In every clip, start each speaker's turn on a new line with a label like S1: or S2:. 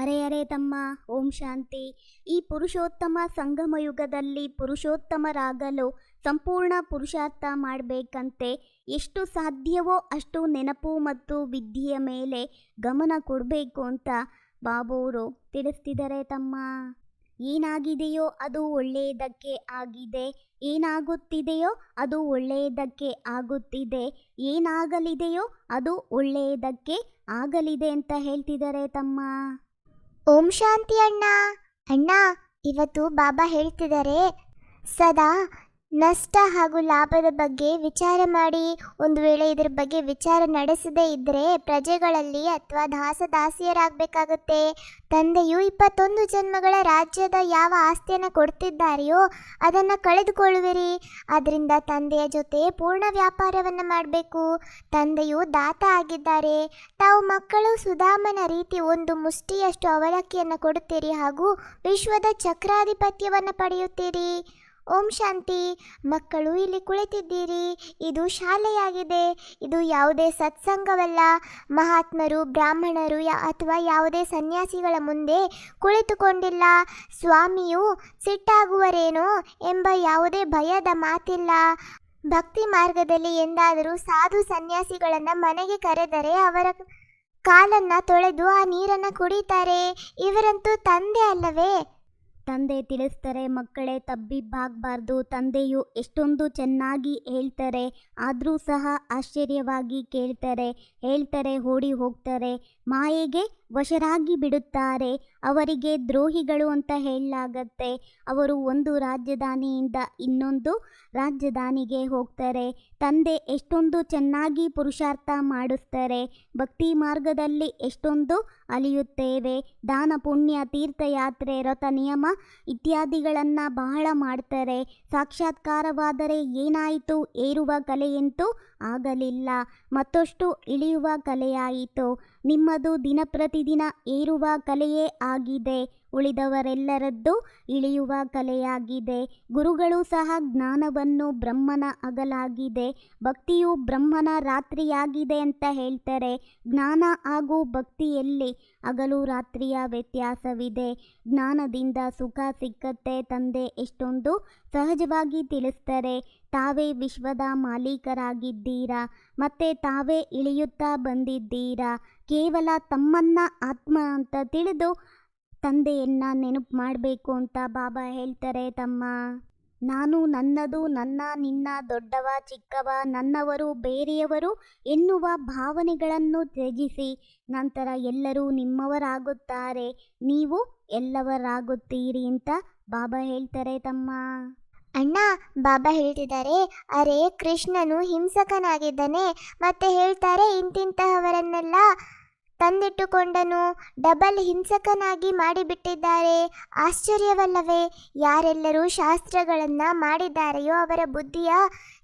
S1: ಅರೆ ಅರೆ ತಮ್ಮ, ಓಂ ಶಾಂತಿ. ಈ ಪುರುಷೋತ್ತಮ ಸಂಗಮ ಯುಗದಲ್ಲಿ ಪುರುಷೋತ್ತಮರಾಗಲು ಸಂಪೂರ್ಣ ಪುರುಷಾರ್ಥ ಮಾಡಬೇಕಂತೆ ಎಷ್ಟು ಸಾಧ್ಯವೋ ಅಷ್ಟು ನೆನಪು ಮತ್ತು ವಿದ್ಯೆಯ ಮೇಲೆ ಗಮನ ಕೊಡಬೇಕು ಅಂತ ಬಾಬೋರು ತಿಳಿಸ್ತಿದ್ದಾರೆ ತಮ್ಮ. ಏನಾಗಿದೆಯೋ ಅದು ಒಳ್ಳೆಯದಕ್ಕೆ ಆಗಿದೆ. ಏನಾಗುತ್ತಿದೆಯೋ ಅದು ಒಳ್ಳೆಯದಕ್ಕೆ ಆಗುತ್ತಿದೆ. ಏನಾಗಲಿದೆಯೋ ಅದು ಒಳ್ಳೆಯದಕ್ಕೆ ಆಗಲಿದೆ ಅಂತ ಹೇಳ್ತಿದ್ದಾರೆ ತಮ್ಮ.
S2: ಓಂ ಶಾಂತಿ ಅಣ್ಣ. ಅಣ್ಣ, ಇವತ್ತು ಬಾಬಾ ಹೇಳ್ತಿದ್ದಾರೆ, ಸದಾ ನಷ್ಟ ಹಾಗೂ ಲಾಭದ ಬಗ್ಗೆ ವಿಚಾರ ಮಾಡಿ, ಒಂದು ವೇಳೆ ಇದರ ಬಗ್ಗೆ ವಿಚಾರ ನಡೆಸದೇ ಇದ್ದರೆ ಪ್ರಜೆಗಳಲ್ಲಿ ಅಥವಾ ದಾಸದಾಸಿಯರಾಗಬೇಕಾಗುತ್ತೆ ತಂದೆಯು ಇಪ್ಪತ್ತೊಂದು ಜನ್ಮಗಳ ರಾಜ್ಯದ ಯಾವ ಆಸ್ತಿಯನ್ನು ಕೊಡ್ತಿದ್ದಾರೆಯೋ ಅದನ್ನು ಕಳೆದುಕೊಳ್ಳುವಿರಿ. ಅದರಿಂದ ತಂದೆಯ ಜೊತೆ ಪೂರ್ಣ ವ್ಯಾಪಾರವನ್ನು ಮಾಡಬೇಕು. ತಂದೆಯು ದಾತ ಆಗಿದ್ದಾರೆ. ತಾವು ಮಕ್ಕಳು, ಸುಧಾಮನ ರೀತಿ ಒಂದು ಮುಷ್ಟಿಯಷ್ಟು ಅವಲಕ್ಕಿಯನ್ನು ಕೊಡುತ್ತೀರಿ ಹಾಗೂ ವಿಶ್ವದ ಚಕ್ರಾಧಿಪತ್ಯವನ್ನು ಪಡೆಯುತ್ತೀರಿ. ಓಂ ಶಾಂತಿ. ಮಕ್ಕಳು ಇಲ್ಲಿ ಕುಳಿತಿದ್ದೀರಿ. ಇದು ಶಾಲೆಯಾಗಿದೆ. ಇದು ಯಾವುದೇ ಸತ್ಸಂಗವಲ್ಲ. ಮಹಾತ್ಮರು, ಬ್ರಾಹ್ಮಣರು ಯಾ ಅಥವಾ ಯಾವುದೇ ಸನ್ಯಾಸಿಗಳ ಮುಂದೆ ಕುಳಿತುಕೊಂಡಿಲ್ಲ. ಸ್ವಾಮಿಯು ಸಿಟ್ಟಾಗುವರೇನೋ ಎಂಬ ಯಾವುದೇ ಭಯದ ಮಾತಿಲ್ಲ. ಭಕ್ತಿ ಮಾರ್ಗದಲ್ಲಿ ಎಂದಾದರೂ ಸಾಧು ಸನ್ಯಾಸಿಗಳನ್ನು ಮನೆಗೆ ಕರೆದರೆ ಅವರ ಕಾಲನ್ನ ತೊಳೆದು ಆ ನೀರನ್ನು ಕುಡಿತಾರೆ. ಇವರಂತೂ ತಂದೆ ಅಲ್ಲವೇ?
S1: ತಂದೆ ತಿಳಿಸ್ತಾರೆ, ಮಕ್ಕಳೇ ತಬ್ಬಿಬ್ಬಾಗಬಾರ್ದು, ತಂದೆಯು ಎಷ್ಟೊಂದು ಚೆನ್ನಾಗಿ ಹೇಳ್ತಾರೆ, ಆದರೂ ಸಹ ಆಶ್ಚರ್ಯವಾಗಿ ಕೇಳ್ತಾರೆ, ಹೇಳ್ತಾರೆ, ಓಡಿ ಹೋಗ್ತಾರೆ, ಮಾಯೆಗೆ ವಶರಾಗಿ ಬಿಡುತ್ತಾರೆ. ಅವರಿಗೆ ದ್ರೋಹಿಗಳು ಅಂತ ಹೇಳಲಾಗತ್ತೆ. ಅವರು ಒಂದು ರಾಜಧಾನಿಯಿಂದ ಇನ್ನೊಂದು ರಾಜಧಾನಿಗೆ ಹೋಗ್ತಾರೆ. ತಂದೆ ಎಷ್ಟೊಂದು ಚೆನ್ನಾಗಿ ಪುರುಷಾರ್ಥ ಮಾಡಿಸ್ತಾರೆ. ಭಕ್ತಿ ಮಾರ್ಗದಲ್ಲಿ ಎಷ್ಟೊಂದು ಅಲಿಯುತ್ತೇವೆ. ದಾನ, ಪುಣ್ಯ, ತೀರ್ಥಯಾತ್ರೆ, ರಥ ನಿಯಮ ಇತ್ಯಾದಿಗಳನ್ನು ಬಹಳ ಮಾಡ್ತಾರೆ. ಸಾಕ್ಷಾತ್ಕಾರವಾದರೆ ಏನಾಯಿತು? ಏರುವ ಕಲೆಯಂತೂ ಆಗಲಿಲ್ಲ. ಮತ್ತಷ್ಟು ಇಳಿಯುವ ಕಲೆಯಾಯಿತು. ನಿಮ್ಮದು ದಿನ ಪ್ರತಿದಿನ ಏರುವ ಕಲೆಯೇ ಆಗಿದೆ. ಉಳಿದವರೆಲ್ಲರದ್ದು ಇಳಿಯುವ ಕಲೆಯಾಗಿದೆ. ಗುರುಗಳು ಸಹ ಜ್ಞಾನವನ್ನು ಬ್ರಹ್ಮನ ಅಗಲಾಗಿದೆ. ಭಕ್ತಿಯು ಬ್ರಹ್ಮನ ರಾತ್ರಿಯಾಗಿದೆ ಅಂತ ಹೇಳ್ತಾರೆ. ಜ್ಞಾನ ಹಾಗೂ ಭಕ್ತಿಯಲ್ಲಿ ಹಗಲು ರಾತ್ರಿಯ ವ್ಯತ್ಯಾಸವಿದೆ. ಜ್ಞಾನದಿಂದ ಸುಖ ಸಿಕ್ಕತ್ತೆ ತಂದೆ ಎಷ್ಟೊಂದು ಸಹಜವಾಗಿ ತಿಳಿಸ್ತಾರೆ. ತಾವೇ ವಿಶ್ವದ ಮಾಲೀಕರಾಗಿದ್ದೀರಾ? ಮತ್ತೆ ತಾವೇ ಇಳಿಯುತ್ತಾ ಬಂದಿದ್ದೀರಾ? ಕೇವಲ ತಮ್ಮನ್ನ ಆತ್ಮ ಅಂತ ತಿಳಿದು ತಂದೆಯನ್ನ ನೆನಪು ಮಾಡಬೇಕು ಅಂತ ಬಾಬಾ ಹೇಳ್ತಾರೆ ತಮ್ಮ. ನಾನು ನನ್ನದು, ನನ್ನ, ನಿನ್ನ, ದೊಡ್ಡವ, ಚಿಕ್ಕವ, ನನ್ನವರು, ಬೇರೆಯವರು ಎನ್ನುವ ಭಾವನೆಗಳನ್ನು ತ್ಯಜಿಸಿ, ನಂತರ ಎಲ್ಲರೂ ನಿಮ್ಮವರಾಗುತ್ತಾರೆ, ನೀವು ಎಲ್ಲವರಾಗುತ್ತೀರಿ ಅಂತ ಬಾಬಾ ಹೇಳ್ತಾರೆ ತಮ್ಮ.
S2: ಅಣ್ಣ, ಬಾಬಾ ಹೇಳ್ತಿದ್ದಾರೆ, ಅರೆ ಕೃಷ್ಣನು ಹಿಂಸಕನಾಗಿದ್ದಾನೆ, ಮತ್ತೆ ಹೇಳ್ತಾರೆ ಇಂತಿಂತಹವರನ್ನೆಲ್ಲ ತಂದಿಟ್ಟುಕೊಂಡನು. ಡಬಲ್ ಹಿಂಸಕನಾಗಿ ಮಾಡಿಬಿಟ್ಟಿದ್ದಾರೆ. ಆಶ್ಚರ್ಯವಲ್ಲವೇ ಯಾರೆಲ್ಲರೂ ಶಾಸ್ತ್ರಗಳನ್ನು ಮಾಡಿದ್ದಾರೆಯೋ ಅವರ ಬುದ್ಧಿಯ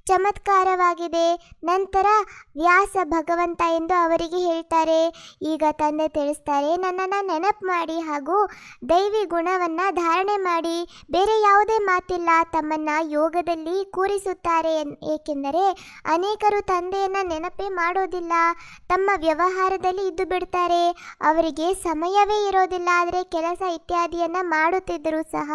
S2: ಚಮತ್ಕಾರವಾಗಿದೆ. ನಂತರ ವ್ಯಾಸ ಭಗವಂತ ಎಂದು ಅವರಿಗೆ ಹೇಳ್ತಾರೆ. ಈಗ ತಂದೆ ತಿಳಿಸ್ತಾರೆ, ನನ್ನನ್ನು ನೆನಪು ಮಾಡಿ ಹಾಗೂ ದೈವಿ ಗುಣವನ್ನು ಧಾರಣೆ ಮಾಡಿ. ಬೇರೆ ಯಾವುದೇ ಮಾತಿಲ್ಲ, ತಮ್ಮನ್ನು ಯೋಗದಲ್ಲಿ ಕೂರಿಸುತ್ತಾರೆ ಏಕೆಂದರೆ ಅನೇಕರು ತಂದೆಯನ್ನು ನೆನಪೇ ಮಾಡೋದಿಲ್ಲ. ತಮ್ಮ ವ್ಯವಹಾರದಲ್ಲಿ ಇದ್ದು ಬಿಡ್ತಾರೆ. ಅವರಿಗೆ ಸಮಯವೇ ಇರೋದಿಲ್ಲ, ಆದರೆ ಕೆಲಸ ಇತ್ಯಾದಿಯನ್ನು ಮಾಡುತ್ತಿದ್ದರೂ ಸಹ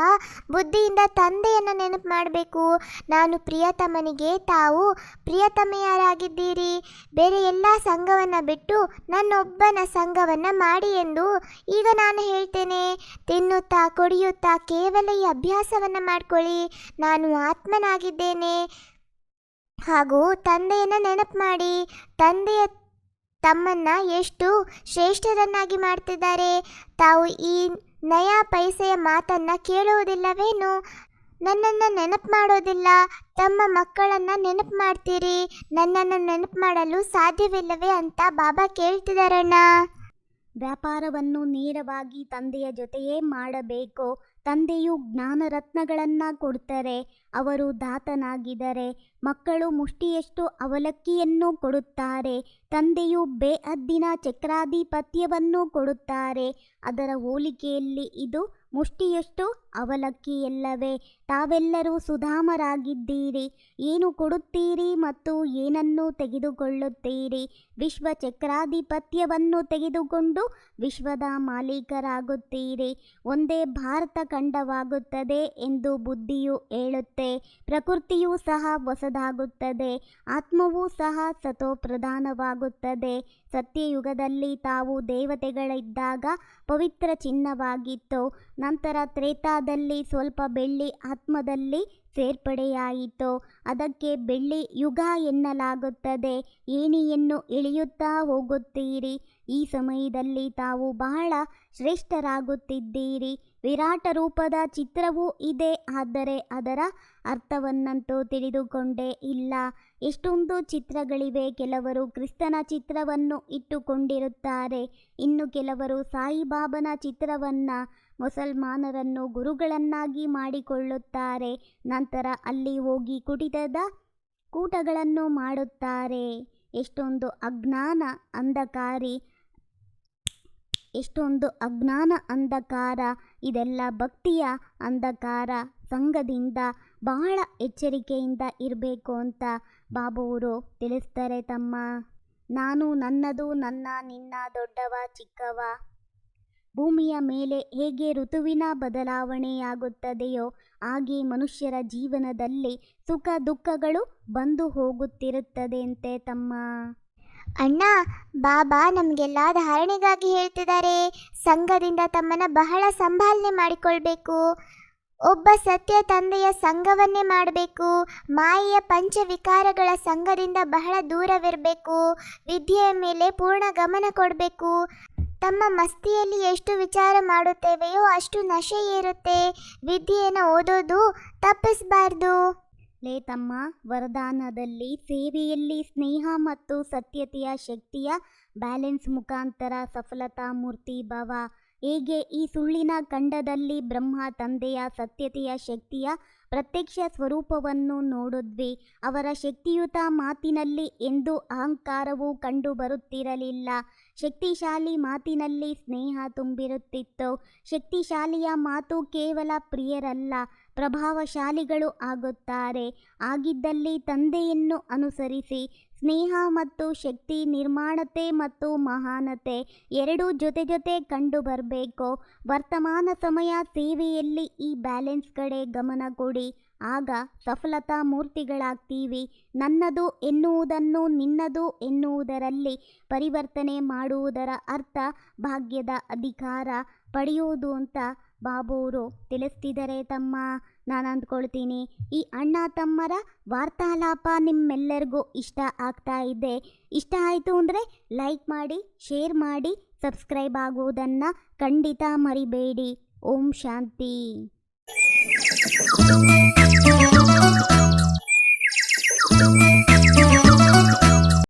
S2: ಬುದ್ಧಿಯಿಂದ ತಂದೆಯನ್ನು ನೆನಪು ಮಾಡಬೇಕು. ನಾನು ಪ್ರಿಯತಮನಿಗೆ ತಾವು ಪ್ರಿಯತಮೆಯರಾಗಿದ್ದೀರಿ. ಬೇರೆ ಎಲ್ಲ ಸಂಘವನ್ನು ಬಿಟ್ಟು ನನ್ನೊಬ್ಬನ ಸಂಘವನ್ನು ಮಾಡಿ ಎಂದು ಈಗ ನಾನು ಹೇಳ್ತೇನೆ. ತಿನ್ನುತ್ತಾ ಕುಡಿಯುತ್ತಾ ಕೇವಲ ಈ ಅಭ್ಯಾಸವನ್ನು ಮಾಡ್ಕೊಳ್ಳಿ. ನಾನು ಆತ್ಮನಾಗಿದ್ದೇನೆ. ಹಾಗೂ ತಂದೆಯನ್ನು ನೆನಪು ಮಾಡಿ. ತಂದೆಯ ತಮ್ಮನ್ನ ಎಷ್ಟು ಶ್ರೇಷ್ಠರನ್ನಾಗಿ ಮಾಡ್ತಿದ್ದಾರೆ. ತಾವು ಈ ನಯ ಪೈಸೆಯ ಮಾತನ್ನ ಕೇಳುವುದಿಲ್ಲವೇನು? ನನ್ನನ್ನು ನೆನಪು ಮಾಡೋದಿಲ್ಲ. ತಮ್ಮ ಮಕ್ಕಳನ್ನು ನೆನಪು ಮಾಡ್ತೀರಿ. ನನ್ನನ್ನು ನೆನಪು ಮಾಡಲು ಸಾಧ್ಯವಿಲ್ಲವೇ ಅಂತ ಬಾಬಾ ಕೇಳ್ತಿದಾರಣ್ಣ.
S1: ವ್ಯಾಪಾರವನ್ನು ನೇರವಾಗಿ ತಂದೆಯ ಜೊತೆಯೇ ಮಾಡಬೇಕು. ತಂದೆಯು ಜ್ಞಾನರತ್ನಗಳನ್ನು ಕೊಡ್ತಾರೆ. ಅವರು ದಾತನಾಗಿದ್ದಾರೆ ಮಕ್ಕಳು ಮುಷ್ಟಿಯಷ್ಟು ಅವಲಕ್ಕಿಯನ್ನು ಕೊಡುತ್ತಾರೆ. ತಂದೆಯು ಬೇಅದ್ದಿನ ಚಕ್ರಾಧಿಪತ್ಯವನ್ನು ಕೊಡುತ್ತಾರೆ. ಅದರ ಹೋಲಿಕೆಯಲ್ಲಿ ಇದು ಮುಷ್ಟಿಯಷ್ಟು ಅವಲಕ್ಕಿಯಲ್ಲವೇ. ತಾವೆಲ್ಲರೂ ಸುಧಾಮರಾಗಿದ್ದೀರಿ. ಏನು ಕೊಡುತ್ತೀರಿ ಮತ್ತು ಏನನ್ನು ತೆಗೆದುಕೊಳ್ಳುತ್ತೀರಿ? ವಿಶ್ವ ಚಕ್ರಾಧಿಪತ್ಯವನ್ನು ತೆಗೆದುಕೊಂಡು ವಿಶ್ವದ ಮಾಲೀಕರಾಗುತ್ತೀರಿ. ಒಂದೇ ಭಾರತ ಖಂಡವಾಗುತ್ತದೆ ಎಂದು ಬುದ್ಧಿಯು ಹೇಳುತ್ತೆ. ಪ್ರಕೃತಿಯೂ ಸಹ ಹೊಸದಾಗುತ್ತದೆ. ಆತ್ಮವೂ ಸಹ ಸತೋಪ್ರಧಾನವಾಗುತ್ತದೆ. ಸತ್ಯಯುಗದಲ್ಲಿ ತಾವು ದೇವತೆಗಳಿದ್ದಾಗ ಪವಿತ್ರ ಚಿನ್ನವಾಗಿತ್ತು. ನಂತರ ತ್ರೇತಾದಲ್ಲಿ ಸ್ವಲ್ಪ ಬೆಳ್ಳಿ ಆತ್ಮದಲ್ಲಿ ಸೇರ್ಪಡೆಯಾಯಿತು. ಅದಕ್ಕೆ ಬೆಳ್ಳಿ ಯುಗ ಎನ್ನಲಾಗುತ್ತದೆ. ಏಣಿಯನ್ನು ಇಳಿಯುತ್ತಾ ಹೋಗುತ್ತೀರಿ. ಈ ಸಮಯದಲ್ಲಿ ತಾವು ಬಹಳ ಶ್ರೇಷ್ಠರಾಗುತ್ತಿದ್ದೀರಿ. ವಿರಾಟ ರೂಪದ ಚಿತ್ರವೂ ಇದೆ. ಆದರೆ ಅದರ ಅರ್ಥವನ್ನಂತೂ ತಿಳಿದುಕೊಂಡೇ ಇಲ್ಲ. ಎಷ್ಟೊಂದು ಚಿತ್ರಗಳಿವೆ. ಕೆಲವರು ಕ್ರಿಸ್ತನ ಚಿತ್ರವನ್ನು ಇಟ್ಟುಕೊಂಡಿರುತ್ತಾರೆ. ಇನ್ನು ಕೆಲವರು ಸಾಯಿಬಾಬನ ಚಿತ್ರವನ್ನು ಮುಸಲ್ಮಾನರನ್ನು ಗುರುಗಳನ್ನಾಗಿ ಮಾಡಿಕೊಳ್ಳುತ್ತಾರೆ. ನಂತರ ಅಲ್ಲಿ ಹೋಗಿ ಕುಟಿತದ ಕೂಟಗಳನ್ನು ಮಾಡುತ್ತಾರೆ. ಎಷ್ಟೊಂದು ಅಜ್ಞಾನ ಅಂಧಕಾರಿ, ಎಷ್ಟೊಂದು ಅಜ್ಞಾನ ಅಂಧಕಾರ, ಇದೆಲ್ಲ ಭಕ್ತಿಯ ಅಂಧಕಾರ ಸಂಘದಿಂದ ಬಹಳ ಎಚ್ಚರಿಕೆಯಿಂದ ಇರಬೇಕು ಅಂತ ಬಾಬುವರು ತಿಳಿಸ್ತಾರೆ ತಮ್ಮ. ನಾನು ನನ್ನದು ನನ್ನ, ನಿನ್ನ ದೊಡ್ಡವ ಚಿಕ್ಕವ. ಭೂಮಿಯ ಮೇಲೆ ಹೇಗೆ ಋತುವಿನ ಬದಲಾವಣೆಯಾಗುತ್ತದೆಯೋ ಹಾಗೆ ಮನುಷ್ಯರ ಜೀವನದಲ್ಲಿ ಸುಖ ದುಃಖಗಳು ಬಂದು ಹೋಗುತ್ತಿರುತ್ತದೆಯಂತೆ ತಮ್ಮ.
S2: ಅಣ್ಣ, ಬಾಬಾ ನಮಗೆಲ್ಲ ಧಾರಣೆಗಾಗಿ ಹೇಳ್ತಿದ್ದಾರೆ. ಸಂಘದಿಂದ ತಮ್ಮನ ಬಹಳ ಸಂಭಾಲನೆ ಮಾಡಿಕೊಳ್ಬೇಕು. ಒಬ್ಬ ಸತ್ಯ ತಂದೆಯ ಸಂಘವನ್ನೇ ಮಾಡಬೇಕು. ಮಾಯೆಯ ಪಂಚವಿಕಾರಗಳ ಸಂಘದಿಂದ ಬಹಳ ದೂರವಿರಬೇಕು. ವಿದ್ಯೆಯ ಮೇಲೆ ಪೂರ್ಣ ಗಮನ ಕೊಡಬೇಕು. ತಮ್ಮ ಮಸ್ತಿಯಲ್ಲಿ ಎಷ್ಟು ವಿಚಾರ ಮಾಡುತ್ತೇವೆಯೋ ಅಷ್ಟು ನಶೆ ಏರುತ್ತೆ. ವಿದ್ಯೆಯನ್ನು ಓದೋದು ತಪ್ಪಿಸಬಾರ್ದು.
S1: ಲೇ ತಮ್ಮ, ವರದಾನದಲ್ಲಿ ಸೇವೆಯಲ್ಲಿ ಸ್ನೇಹ ಮತ್ತು ಸತ್ಯತೆಯ ಶಕ್ತಿಯ ಬ್ಯಾಲೆನ್ಸ್ ಮುಖಾಂತರ ಸಫಲತಾ ಮೂರ್ತಿ ಭವ. ಹೇಗೆ ಈ ಸುಳ್ಳಿನ ಖಂಡದಲ್ಲಿ ಬ್ರಹ್ಮ ತಂದೆಯ ಸತ್ಯತೆಯ ಶಕ್ತಿಯ ಪ್ರತ್ಯಕ್ಷ ಸ್ವರೂಪವನ್ನು ನೋಡಿದ್ವಿ. ಅವರ ಶಕ್ತಿಯುತ ಮಾತಿನಲ್ಲಿ ಎಂದು ಅಹಂಕಾರವು ಕಂಡು ಬರುತ್ತಿರಲಿಲ್ಲ ಶಕ್ತಿಶಾಲಿ ಮಾತಿನಲ್ಲಿ ಸ್ನೇಹ ತುಂಬಿರುತ್ತಿತ್ತು. ಶಕ್ತಿಶಾಲಿಯ ಮಾತು ಕೇವಲ ಪ್ರಿಯರಲ್ಲ, ಪ್ರಭಾವಶಾಲಿಗಳು ಆಗುತ್ತಾರೆ. ಆಗಿದ್ದಲ್ಲಿ ತಂದೆಯನ್ನು ಅನುಸರಿಸಿ, ಸ್ನೇಹ ಮತ್ತು ಶಕ್ತಿ, ನಿರ್ಮಾಣತೆ ಮತ್ತು ಮಹಾನತೆ ಎರಡೂ ಜೊತೆ ಜೊತೆ ಕಂಡು ಬರಬೇಕು ವರ್ತಮಾನ ಸಮಯ ಸೇವೆಯಲ್ಲಿ ಈ ಬ್ಯಾಲೆನ್ಸ್ ಕಡೆ ಗಮನ ಕೊಡಿ. ಆಗ ಸಫಲತಾ ಮೂರ್ತಿಗಳಾಗ್ತೀವಿ. ನನ್ನದು ಎನ್ನುವುದನ್ನು ನಿನ್ನದು ಎನ್ನುವುದರಲ್ಲಿ ಪರಿವರ್ತನೆ ಮಾಡುವುದರ ಅರ್ಥ ಭಾಗ್ಯದ ಅಧಿಕಾರ ಪಡೆಯುವುದು ಅಂತ ಬಾಬೂರು ತಿಳಿಸ್ತಿದ್ದಾರೆ ತಮ್ಮ. ನಾನು ಅಂದ್ಕೊಳ್ತೀನಿ, ಈ ಅಣ್ಣ ತಮ್ಮರ ವಾರ್ತಾಲಾಪ ನಿಮ್ಮೆಲ್ಲರಿಗೂ ಇಷ್ಟ ಆಗ್ತಾ ಇದೆ. ಇಷ್ಟ ಆಯಿತು ಅಂದರೆ ಲೈಕ್ ಮಾಡಿ, ಶೇರ್ ಮಾಡಿ, ಸಬ್ಸ್ಕ್ರೈಬ್ ಆಗುವುದನ್ನು ಖಂಡಿತ ಮರಿಬೇಡಿ. ಓಂ ಶಾಂತಿ.